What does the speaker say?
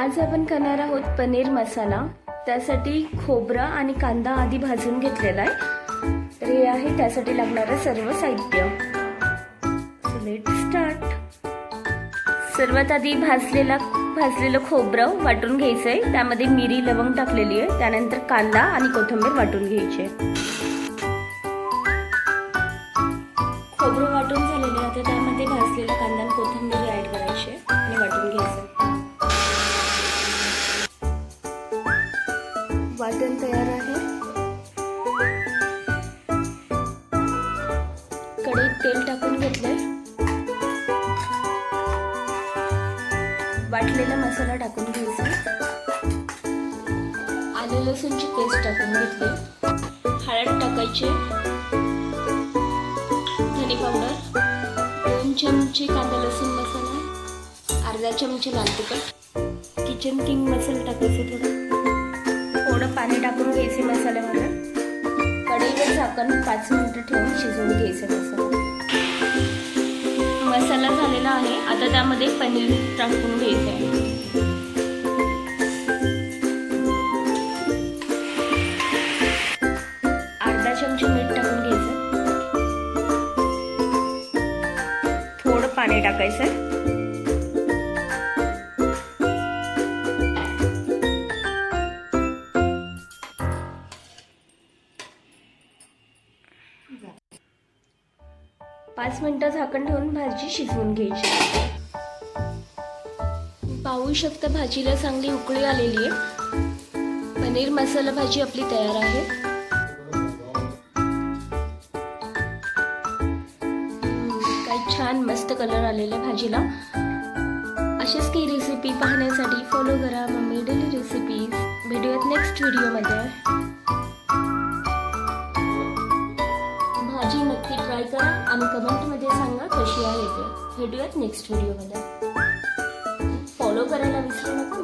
आज आपण करणार आहोत पनीर मसाला. त्यासाठी खोबरं आणि कांदा आधी भाजून घेतलेला आहे. तर हे आहे त्यासाठी लागणारं सर्व साहित्य. लेट स्टार्ट सर्वात आधी भाजलेला भाजलेलं खोबरं वाटून घ्यायचं आहे त्यामध्ये मिरी लवंग टाकलेली आहे. त्यानंतर कांदा आणि कोथिंबीर वाटून घ्यायची आहे. खोबरं वाटून झालेलं आहे. आता त्यामध्ये भाजलेला कांदा आणि कोथिंबीर ऍड करायची वाटण तयार आहे. कढईत तेल टाकून घेतलंय. वाटलेला मसाला टाकून घ्यायचा. आले लसूणची पेस्ट टाकून घेतली. हळद टाकायची. धने पावडर. दोन चमचे कांदा लसूण मसाला. अर्धा चमचे लाल तिखट. किचन किंग मसाला टाकायचं थोडं. थोडं पाणी टाकून घ्यायचे मसाल्यामध्ये. कढईवर झाकण पाच मिनटं ठेवून शिजवून घ्यायचं मसाला. मसाला झालेला आहे. आता त्यामध्ये पनीर टाकून घ्यायचं आहे. अर्धा चमचे मीठ टाकून घ्यायचं. थोडं पाणी टाकायचं. पाच मिनटं झाकण ठेवून भाजी शिजवून घ्यायची. पाहू शकता भाजीला चांगली उकळी आलेली आहे. पनीर मसाला भाजी आपली तयार आहे. काही काय छान मस्त कलर आलेला आहे भाजीला. अशीच काही रेसिपी पाहण्यासाठी फॉलो करा मम्मी डेली रेसिपीज भेटूयात नेक्स्ट व्हिडिओमध्ये करा आणि कमेंटमध्ये सांगा कशी आहे ते भेटूयात नेक्स्ट व्हिडिओमध्ये फॉलो करायला विसरू नका.